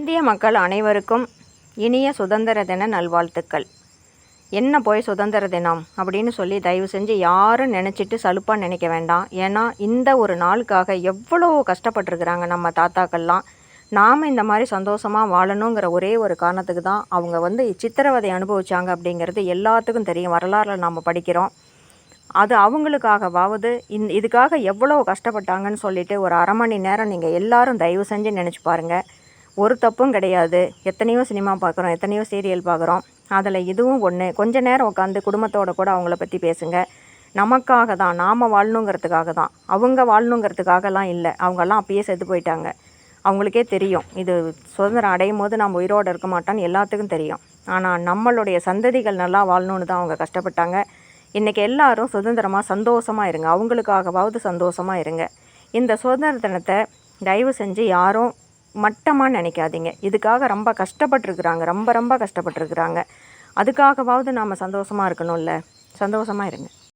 இந்திய மக்கள் அனைவருக்கும் இனிய சுதந்திர தின நல்வாழ்த்துக்கள். என்ன போய் சுதந்திர தினம்? அப்படின்னு சொல்லி தயவு செஞ்சு யாரும் நினச்சிட்டு சலுப்பாக நினைக்க வேண்டாம். ஏன்னா இந்த ஒரு நாளுக்காக எவ்வளோ கஷ்டப்பட்டுருக்குறாங்க நம்ம தாத்தாக்கள்லாம். நாம் இந்த மாதிரி சந்தோஷமாக வாழணுங்கிற ஒரே ஒரு காரணத்துக்கு தான் அவங்க வந்து சித்திரவதை அனுபவிச்சாங்க அப்படிங்கிறது எல்லாத்துக்கும் தெரியும். வரலாறில் நாம் படிக்கிறோம். அது அவங்களுக்காகவாவது இந் இதுக்காக எவ்வளோ கஷ்டப்பட்டாங்கன்னு சொல்லிட்டு ஒரு அரை மணி நேரம் நீங்கள் எல்லோரும் தயவு செஞ்சு நினச்சி பாருங்கள் ஒரு தப்பும் கிடையாது. எத்தனையோ சினிமா பார்க்குறோம் எத்தனையோ சீரியல் பார்க்குறோம் அதில் இதுவும் ஒன்று கொஞ்ச நேரம் உட்காந்து குடும்பத்தோட கூட அவங்கள பற்றி பேசுங்க. நமக்காக தான். நாம் வாழணுங்கிறதுக்காக தான். அவங்க வாழணுங்கிறதுக்காகலாம் இல்லை. அவங்கெல்லாம் அப்பயே செத்து போயிட்டாங்க. அவங்களுக்கே தெரியும். இது சுதந்திரம் அடையும் போது நம்ம உயிரோடு இருக்க மாட்டோம்னு எல்லாத்துக்கும் தெரியும். ஆனால் நம்மளுடைய சந்ததிகள் நல்லா வாழணுன்னு தான் அவங்க கஷ்டப்பட்டாங்க. இன்றைக்கி எல்லாரும் சுதந்திரமாக சந்தோஷமாக இருங்க. அவங்களுக்காகவாவது சந்தோஷமாக இருங்க. இந்த சுதந்திர தினத்தை தயவு செஞ்சு யாரும் மட்டமாக நினைக்காதீங்க. இதுக்காக ரொம்ப கஷ்டப்பட்டுருக்குறாங்க. ரொம்ப ரொம்ப கஷ்டப்பட்டுருக்குறாங்க. அதுக்காகவாவது நாம் சந்தோஷமாக இருக்கணும்ல. சந்தோஷமாக இருங்க.